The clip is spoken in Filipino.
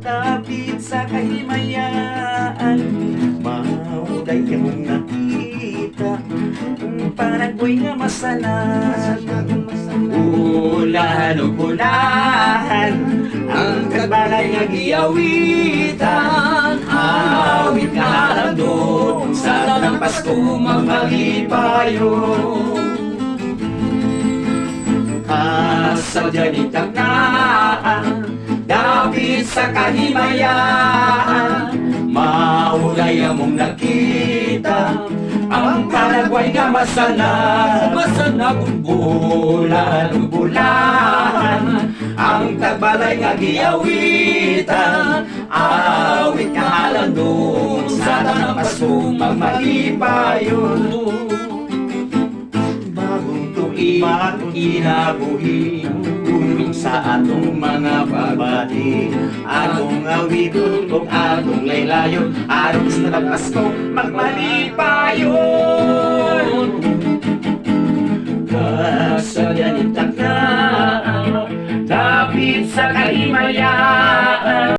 Tapit sa kahimayaan Mauday akong nakita. Kung paragoy nga masalan Ulan o bulahan Ang kagbalay nga giyawitan. Awit nga lang doon Sa ng Pasko magmalipayo Asa dyan itaknaan Dapit sa kahimayaan. Maulay among nakita Ang Paraguay nga masana Masana kung bulan bulan Ang tagbalay nga giyawitan Awit nga halandong Sa tanang Pasko magmalipayon bagong tuig, sa atong mga babati Atong awiton kung atong laylayon Araw sa Pasko, magmalipayon. Kasadyan itak na Dapit sa kahimayaan